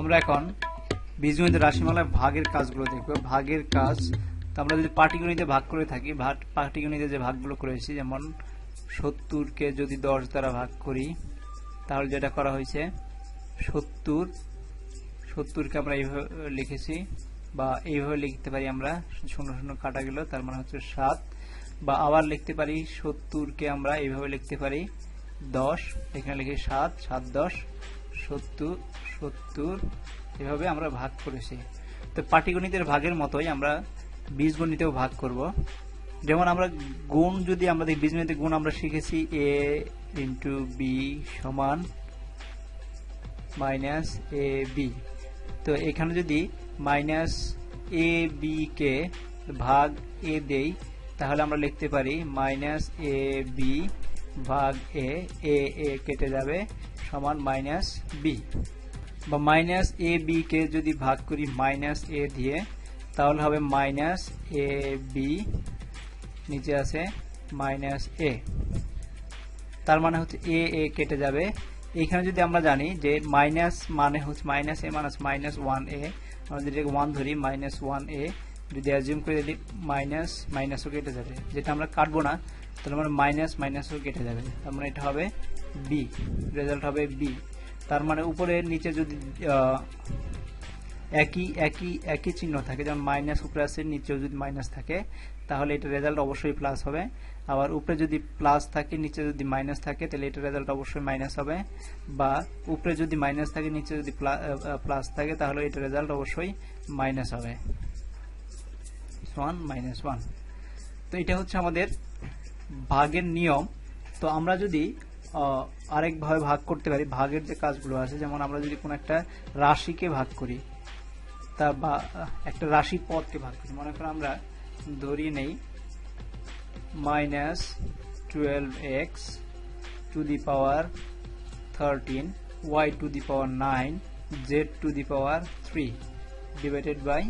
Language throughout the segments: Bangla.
আমরা এখন বীজগণিত রাশিমালায় ভাগের কাজগুলো দেখব। ভাগের কাজ, তো আমরা যদি পাটিগণিতে ভাগ করে থাকি, ভাগ, পাটিগণিতে যে ভাগগুলো করেছি, যেমন সত্তরকে যদি দশ দ্বারা ভাগ করি, তাহলে যেটা করা হয়েছে, সত্তর, সত্তরকে আমরা এইভাবে লিখেছি, বা এইভাবে লিখতে পারি আমরা, শূন্য শূন্য কাটা গেল, তার মানে হচ্ছে সাত, বা আবার লিখতে পারি সত্তরকে আমরা এইভাবে লিখতে পারি, দশ, এখানে লিখি সাত সাত দশ সত্তর সত্তর, এভাবে আমরা ভাগ করেছি। তো পাটিগণিতের ভাগের মতোই আমরা বীজগণিতেও ভাগ করব। যেমন আমরা গুণ যদি আমরা দেখি, বীজগণিতে গুণ আমরা শিখেছি এ ইন্টু বি সমান মাইনাস এ বি। তো এখানে যদি মাইনাস এ বি কে ভাগ এ দেই, তাহলে আমরা লিখতে পারি মাইনাস এ বি ভাগ এ এ এ কেটে যাবে সমান মাইনাস বি বা মাইনাস এ বি কে যদি ভাগ করি মাইনাস এ দিয়ে, তাহলে হবে মাইনাস এ বি নিচে আছে মাইনাস এ তার মানে হচ্ছে এ এ কেটে যাবে। এখানে যদি আমরা জানি যে মাইনাস মানে হচ্ছে minus a minus minus one a আমরা যদি ওয়ান ধরি মাইনাস ওয়ান এ যদি অ্যাজিউম করে দিই মাইনাস মাইনাসও কেটে যাবে। যেটা আমরা কাটবো না, তাহলে মানে মাইনাস মাইনাসও কেটে যাবে। তার মানে এটা হবে বি রেজাল্ট হবে বি তার মানে উপরে নিচে যদি একই একই একই চিহ্ন থাকে, যেমন মাইনাস উপরে আছে, নিচেও যদি মাইনাস থাকে, তাহলে এটা রেজাল্ট অবশ্যই প্লাস হবে। আবার উপরে যদি প্লাস থাকে, নিচে যদি মাইনাস থাকে, তাহলে এটা রেজাল্ট অবশ্যই মাইনাস হবে। বা উপরে যদি মাইনাস থাকে, নিচে যদি প্লাস থাকে, তাহলে এটা রেজাল্ট অবশ্যই মাইনাস হবে। ওয়ান মাইনাস ওয়ান তো এটা হচ্ছে আমাদের ভাগের নিয়ম। তো আমরা যদি আরেকভাবে ভাগ করতে পারি, ভাগের যে কাজগুলো আছে, যেমন আমরা যদি কোনো একটা রাশিকে ভাগ করি, তা বা, একটা রাশি পদকে ভাগ করি, মনে করো আমরা ধরিয়ে নেই minus twelve x to the power thirteen y to the power nine z to the power three divided by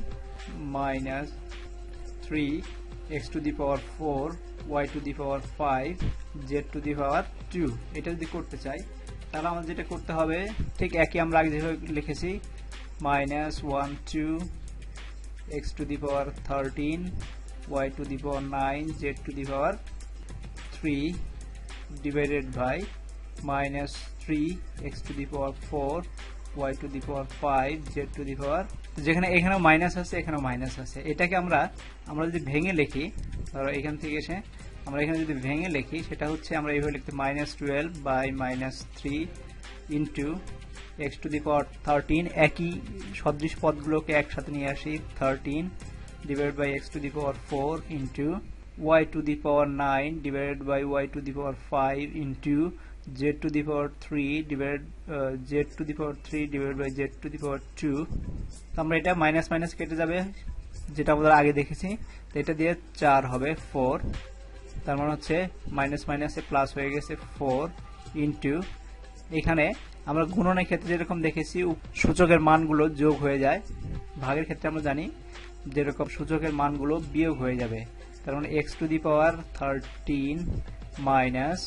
minus three x to the power four y to the power five z to the power two এটা যদি করতে চাই, তাহলে আমাদের যেটা করতে হবে, ঠিক একই আমরা আগে যেভাবে লিখেছি minus one two x to the power thirteen y to the power nine z to the power three divided by minus three x to the power four y to the power five z to the power যেখানে এখানেও মাইনাস আছে, এখানেও মাইনাস আছে। এটাকে আমরা আমরা যদি ভেঙে লিখি, ধরো এখান থেকে এসে আমরা এখানে যদি ভেঙে লিখি, সেটা হচ্ছে আমরা এইভাবে লিখতে minus twelve by minus three into x to the power thirteen একই সদৃশ পদগুলোকে একসাথে নিয়ে আসি thirteen divide by x to the power four into y to the power nine divided by y to the power five into z to the power three divide z to the power three divide by z to the power two আমরা এটা মাইনাস মাইনাস কেটে যাবে, যেটা আমাদের আগে দেখেছি। তো এটা দিয়ে চার হবে ফোর তার মানে হচ্ছে মাইনাস মাইনাসে প্লাস হয়ে গেছে ফোর ইন্টু এখানে আমরা গুণনের ক্ষেত্রে যেরকম দেখেছি সূচকের মানগুলো যোগ হয়ে যায়। ভাগের ক্ষেত্রে আমরা জানি যেরকম সূচকের মানগুলো বিয়োগ হয়ে যাবে। তার মানে x to the power thirteen minus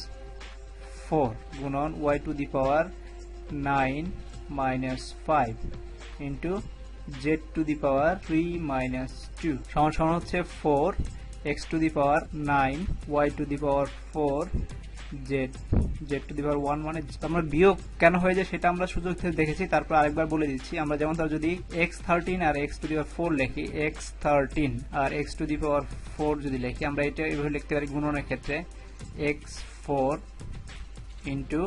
four গুণন y to the power nine minus five into z to the power three minus two সমান সমান হচ্ছে four x to the power nine y to the power four z z to the power one মানে আমরা বিয়োগ কেন হয়ে যায় সেটা আমরা সুযোগ থেকে দেখেছি, তারপর আরেকবার বলে দিচ্ছি। আমরা যেমন তার যদি x thirteen R x to the power four লিখি x thirteen R x to the power four যদি লিখি, আমরা এটা এভাবে লিখতে পারি গুণনের ক্ষেত্রে x four into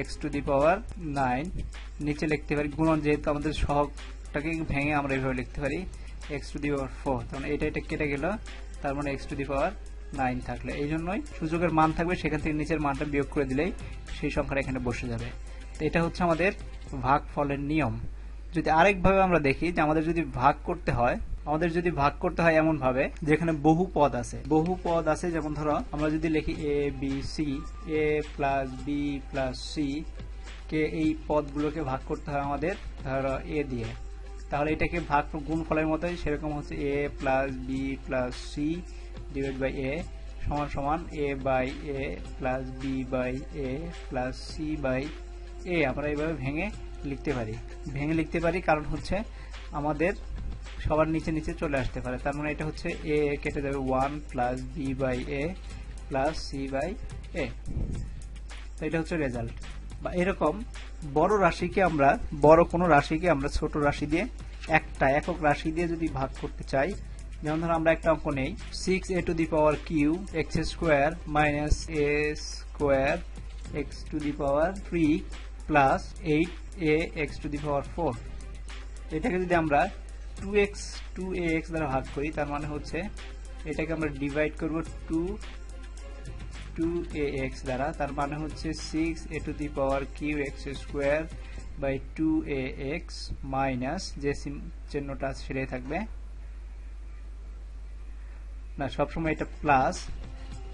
x to the power nine নিচে লিখতে পারি, গুণন যেহেতু আমাদের সহগটাকে ভেঙে আমরা এইভাবে লিখতে পারি x to the power four তখন এটা এটা কেটে গেল, তার মানে x to the power nine থাকলে। এই জন্যই সূচকের মান থাকবে, সেখান থেকে নিচের মানটা বিয়োগ করে দিলেই সেই সংখ্যাটা এখানে বসে যাবে। তো এটা হচ্ছে আমাদের ভাগ ফলের নিয়ম। যদি আরেকভাবে আমরা দেখি যে আমাদের যদি ভাগ করতে হয় আমাদের যদি ভাগ করতে হয় এমন ভাবে যেখানে বহু পদ আছে। বহু পদ আছে, যেমন ধরো, আমরা যদি লিখি a b c a plus b plus c কে এই পদগুলোকে ভাগ করতে হয় আমাদের, ধরো এ দিয়ে। তাহলে এটাকে ভাগ গুণ ফলের মতোই সেরকম হচ্ছে a plus b plus c divide by a সমান সমান a by a plus b by a plus c by a আমরা এইভাবে ভেঙে লিখতে পারি। ভেঙে লিখতে পারি কারণ হচ্ছে আমাদের সবার নিচে নিচে চলে আসতে পারে। তার মানে এটা হচ্ছে এ কেটে যাবে one plus b by a plus c by a তো এটা হচ্ছে রেজাল্ট বা এরকম বড় রাশিকে আমরা, বড় কোনো রাশিকে আমরা ছোট রাশি দিয়ে, একটা একক রাশি দিয়ে যদি ভাগ করতে চাই, যেমন ধরো আমরা একটা অঙ্ক নেই six a to the power q x square minus a square x to the power three plus eight a x to the power four এটাকে যদি আমরা two x two a x দ্বারা ভাগ করি, তার মানে হচ্ছে এটাকে আমরা ডিভাইড করব টু টু এ এক্স দ্বারা, তার মানে হচ্ছে six a to the power q x square by two a x minus যে চিহ্নটা সেটাই থাকবে। না, সবসময় এটা প্লাস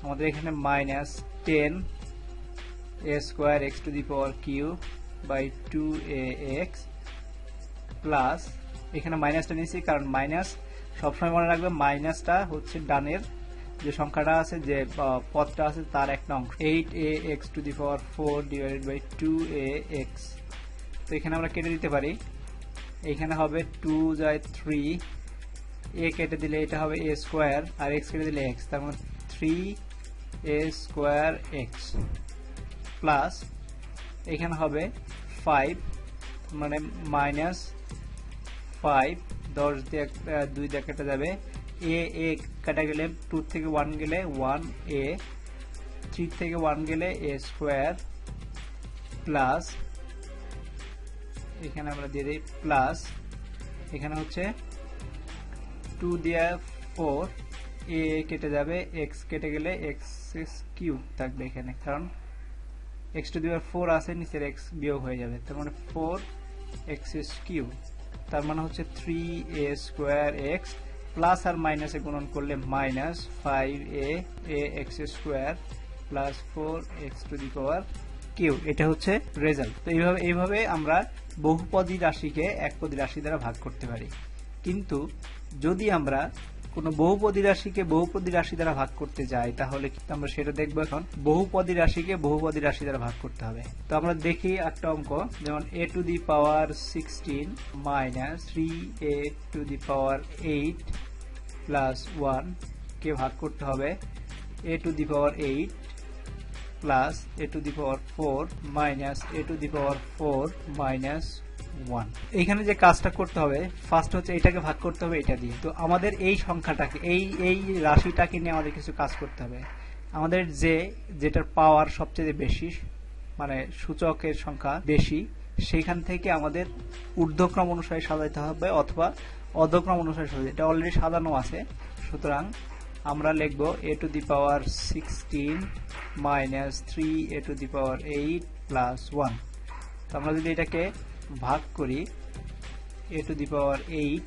আমাদের এখানে minus ten a square x to the power q by two a x plus এখানে মাইনাসটা নিয়েছি, কারণ মাইনাস সবসময় মনে রাখবে মাইনাসটা হচ্ছে ডানের। যে সংখ্যাটা আছে, যে পথটা আছে, তার একটা অংশ eight a x to the power four divided by two a x তো এখানে আমরা কেটে দিতে পারি। এখানে হবে টু যায় থ্রি এ কেটে দিলে এটা হবে এ স্কোয়ার আর এক্স কেটে দিলে এক্স তার মানে three a square x plus এখানে হবে ফাইভ মানে মাইনাস ফাইভ দশ দিয়ে দুই দিয়ে কেটে যাবে। এ এ কাটা গেলে টু থেকে ওয়ান গেলে ওয়ান এ থ্রি থেকে ওয়ান গেলে এ স্কোয়ার প্লাস এখানে আমরা দিয়ে দিই প্লাস এখানে হচ্ছে টু দিয়ে ফোর এ কেটে যাবে এক্স কেটে গেলে এক্স কিউব থাকবে এখানে, কারণ এক্স টু দিওয়ার ফোর আছে, নিচের এক্স বিয়োগ হয়ে যাবে, তার মানে ফোর এক্স কিউব তার মানে হচ্ছে three a square x plus আর মাইনাসে গুণন করলে minus five a x square plus four x to the power q এটা হচ্ছে রেজাল্ট তো এইভাবে এইভাবে আমরা বহুপদী রাশিকে একপদী রাশি দ্বারা ভাগ করতে পারি। কিন্তু যদি আমরা কোনো বহুপদী রাশিকে বহুপদী রাশি দ্বারা ভাগ করতে যাই তাহলে কিন্তু আমরা সেটা দেখব এখন। বহুপদী রাশিকে বহুপদী রাশি দ্বারা ভাগ করতে হবে। তো আমরা দেখি একটা অঙ্ক, যেমন a to the power sixteen minus three a to the power eight plus one কে ভাগ করতে হবে। A to the power eight plus a to the power four minus a to the power four minus one এইখানে যে কাজটা করতে হবে ফার্স্ট হচ্ছে এটাকে ভাগ করতে হবে, এটা দিয়ে। তো আমাদের এই সংখ্যাটাকে, এই এই রাশিটাকে নিয়ে আমাদের কিছু কাজ করতে হবে। আমাদের যে যেটার পাওয়ার সবচেয়ে বেশি মানে সূচকের সংখ্যা বেশি, সেইখান থেকে আমাদের ঊর্ধ্বক্রম অনুসারে সাজাইতে হবে অথবা অধক্রম অনুসারে সাজাই এটা অলরেডি সাজানো আছে। সুতরাং আমরা লিখব a to the power sixteen minus three a to the power eight plus one তো আমরা যদি এটাকে ভাগ করি, a to the power eight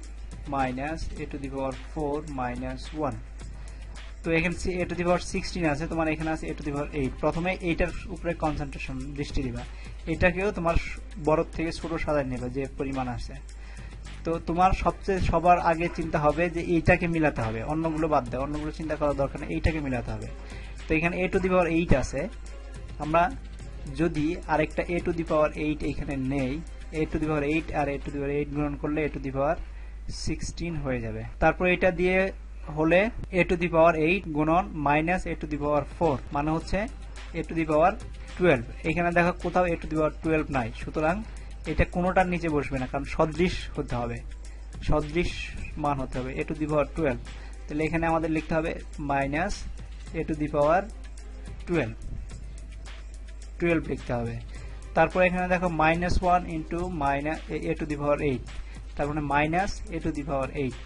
minus a to the power four minus one. তো এখানে এ টু দি পাওয়ার সিক্সটিন আছে, তোমার এখানে আছে এ টু দি পাওয়ার এইট। প্রথমে এইটার উপরে কনসেন্ট্রেশন দৃষ্টি দিবা। এটাকেও তোমার বড় থেকে ছোট সাজায় নেবে, যে পরিমাণ আছে। তো তোমার সবচেয়ে সবার আগে চিন্তা হবে যে এইটাকে মিলাতে হবে। অন্যগুলো বাদ দেয় অন্যগুলো চিন্তা করার দরকার নেই, এইটাকে মিলাতে হবে। তো এখানে এ টু দি পাওয়ার এইট আছে। আমরা যদি আরেকটা এ টু দি পাওয়ার এইট এখানে নেই a to the power eight R a to the power eight গুণন করলে এ টু দি পাওয়ার সিক্সটিন হয়ে যাবে। তারপর এটা দিয়ে হলে a to the power eight গুণন minus a to the power four মানে হচ্ছে এ টু দি পাওয়ার টুয়েলভ এখানে দেখো কোথাও এ টু দি পাওয়ার টুয়েলভ নাই, সুতরাং এটা কোনোটার নিচে বসবে না, কারণ সদৃশ হতে হবে। সদৃশ মান হতে হবে এ টু দি পাওয়ার টুয়েলভ তাহলে এখানে আমাদের লিখতে হবে minus a to the power twelve twelve লিখতে হবে। তারপর এখানে দেখো minus one into minus a to the power eight তার মানে minus a to the power eight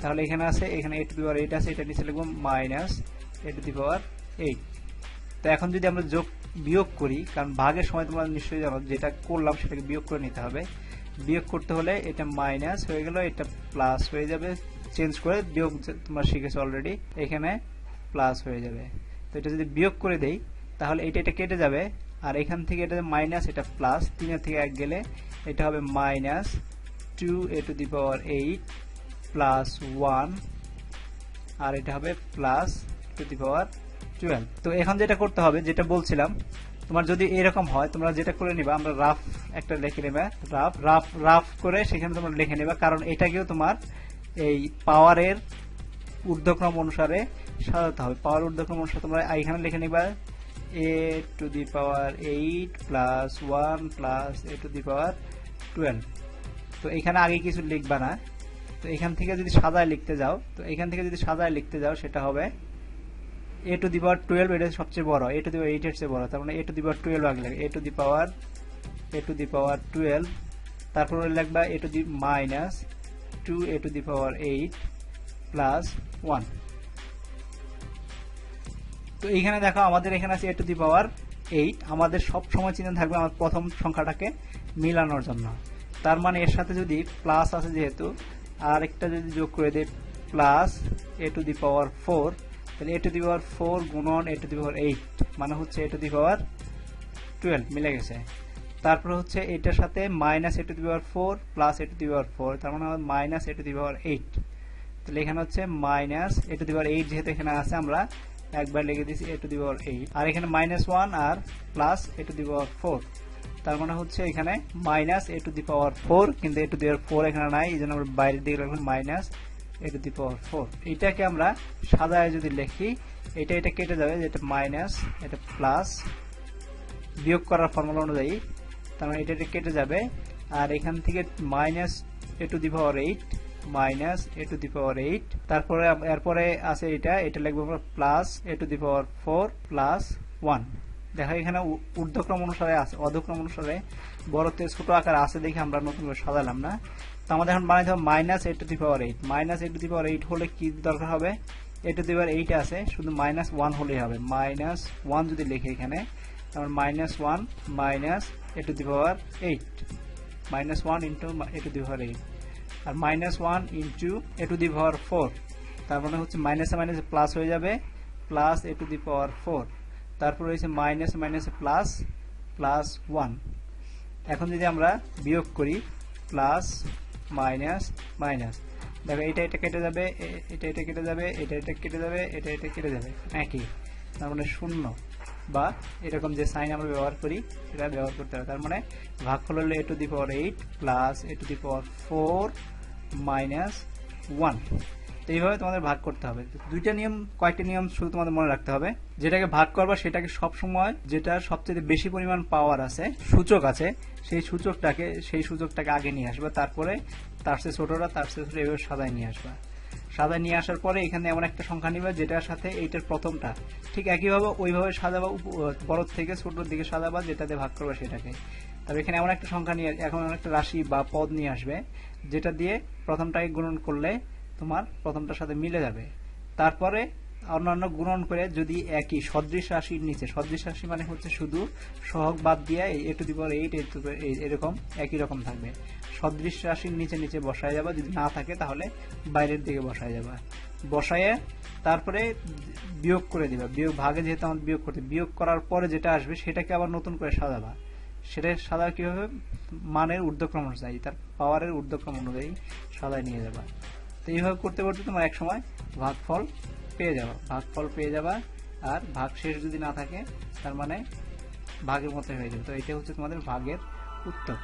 তাহলে এখানে আছে, এখানে এ টু দি পাওয়ার এইট আছে, এটা নিচে লিখব minus a to the power eight তো এখন যদি আমরা যোগ, বিয়োগ করি, কারণ ভাগের সময় তোমরা নিশ্চয়ই জানো, যেটা করলাম সেটাকে বিয়োগ করে নিতে হবে। বিয়োগ করতে হলে এটা মাইনাস হয়ে গেল, এটা প্লাস হয়ে যাবে। চেঞ্জ করে বিয়োগ তোমরা শিখেছো অলরেডি এখানে প্লাস হয়ে যাবে। তো এটা যদি বিয়োগ করে দেই, তাহলে এটা এটা কেটে যাবে। আর এখান থেকে এটা মাইনাস এটা প্লাস তিনের থেকে এক গেলে এটা হবে minus two a to the power eight plus one আর এটা হবে plus to the power twelve তো এখন যেটা করতে হবে, যেটা বলছিলাম, তোমার যদি এরকম হয়, তোমরা যেটা করে নিবা, আমরা রাফ একটা লিখে নেবা রাফ রাফ রাফ করে সেখানে তোমরা লিখে নেবা, কারণ এটাকেও তোমার এই পাওয়ারের ঊর্ধ্বক্রম অনুসারে সাজাতে হবে। পাওয়ার ঊর্ধ্বক্রম অনুসারে তোমরা এখানে লিখে নিবা a to the power eight plus one plus a to the power twelve তো এখানে আগে কিছু লিখবা না। তো এখান থেকে যদি সাজায় লিখতে যাও, তো এখান থেকে যদি সাজায় লিখতে যাও, সেটা হবে এ টু দি পাওয়ার টুয়েলভ এটা সবচেয়ে বড় এ টু দি পাওয়ার এইটের চেয়ে বড়। তার মানে এ টু দি পাওয়ার টুয়েলভ আগে লাগবে a to the power a to the power twelve তারপরে লিখবা a to the minus two a to the power eight plus one তো এইখানে দেখো, আমাদের এখানে আছে এ টু দি পাওয়ার এইট আমাদের সব সময় চিন্তা থাকবে আমার প্রথম সংখ্যাটাকে মিলানোর জন্য। তার মানে এর সাথে যদি প্লাস আছে যেহেতু, আর একটা যদি যোগ করে দেয় plus a to the power four তাহলে এ টু দি পাওয়ার ফোর গুণন এ টু দি পাওয়ার এইট মানে হচ্ছে এ টু দি পাওয়ার টুয়েলভ মিলে গেছে। তারপর হচ্ছে এটার সাথে minus a to the power four plus a to the power four তার মানে minus a to the power eight তাহলে এখানে হচ্ছে minus a to the power eight যেহেতু এখানে আছে, আমরা একবার লিখে দিয়েছি এ টু দি পাওয়ার এইট। আর এখানে minus one R plus a to the power four তার মানে হচ্ছে এখানে minus a to the power four কিন্তু a to the power four এখানে নাই এই জন্য আমরা বাইরের দিকে রাখলাম minus a to the power four এটাকে আমরা সাদায় যদি লিখি, এটা এটা কেটে যাবে, যেটা মাইনাস এটা প্লাস বিয়োগ করার ফর্মুলা অনুযায়ী। তার মানে এটা এটা কেটে যাবে। আর এখান থেকে minus a to the power eight minus a to the power eight তারপরে এরপরে আছে এটা এটা লিখব আমরা plus a to the power four plus one দেখো এখানে ঊর্ধ্বক্রম অনুসারে আছে, অধক্রম অনুসারে বড়তে ছোট আকার আছে দেখে আমরা নতুন করে সাজালাম না। তো আমাদের এখন বানাইতে হবে minus a to the power eight minus a to the power eight হলে কি দরকার হবে? এ টু দি পাওয়ার এইট আছে, শুধু মাইনাস ওয়ান হলেই হবে। মাইনাস ওয়ান যদি লিখে এখানে তারপর minus one minus a to the power eight minus one into a to the power eight R minus one into a to the power four তার মানে হচ্ছে মাইনাসে মাইনাসে প্লাস হয়ে যাবে plus a to the power four তারপর রয়েছে মাইনাস মাইনাসে প্লাস প্লাস ওয়ান এখন যদি আমরা বিয়োগ করি প্লাস মাইনাস মাইনাস দেখো, এটা এটা কেটে যাবে এটা এটা কেটে যাবে, এটা এটা কেটে যাবে, এটা এটা কেটে যাবে। একই। তার মানে শূন্য। বা এরকম যে সাইন আমরা ব্যবহার করি, সেটা ব্যবহার করতে হবে। তার মানে ভাগফল হলো a to the power eight plus a to the power four minus one তো এইভাবে তোমাদের ভাগ করতে হবে। দুইটা নিয়ম, কয়েকটা নিয়ম শুধু তোমাদের মনে রাখতে হবে। যেটাকে ভাগ করবা, সেটাকে সব সময় যেটা সবচেয়ে বেশি পরিমাণ পাওয়ার আছে, সূচক আছে, সেই সূচকটাকে সেই সূচকটাকে আগে নিয়ে আসবা। তারপরে তার চেয়ে ছোটরা, তার চেয়ে ছোট এভাবে সাদায় নিয়ে আসবা। সাদায় নিয়ে আসার পরে এখানে এমন একটা সংখ্যা নিবে, যেটার সাথে এইটার প্রথমটা। ঠিক একইভাবে ওইভাবে সাজাবা বা বড় থেকে ছোটোর দিকে সাজাবা যেটাতে ভাগ করবে সেটাকে। তবে এখানে এমন একটা সংখ্যা নিয়ে, এখন একটা রাশি বা পদ নিয়ে আসবে, যেটা দিয়ে প্রথমটাকে গুণন করলে তোমার প্রথমটার সাথে মিলে যাবে। তারপরে অন্যান্য গুণন করে যদি একই সদৃশ রাশির নিচে, সদৃশ রাশি মানে হচ্ছে শুধু সহগ বাদ দিয়ে এ টু দি পাওয়ার এইট এরকম, একই রকম থাকবে। সদৃশ রাশির নিচে নিচে বসায় যাবা, যদি না থাকে তাহলে বাইরের দিকে বসায় যাবা। বসায় তারপরে বিয়োগ করে দিবা। বিয়োগ ভাগে যেহেতু আমাদের বিয়োগ করতে বিয়োগ করার পরে যেটা আসবে সেটাকে আবার নতুন করে সাজাবা। সেটা সাদা কীভাবে মানের ঊর্ধ্বক্রম অনুযায়ী তার পাওয়ারের ঊর্ধ্বক্রম অনুযায়ী সাদায় নিয়ে যাবা। তো এইভাবে করতে করতে তোমার এক সময় ভাগফল পেয়ে যাবা, ভাগফল পেয়ে যাবা, আর ভাগ শেষ যদি না থাকে, তার মানে ভাগের মতো হয়ে যাবে। তো এটা হচ্ছে তোমাদের ভাগের উত্তর।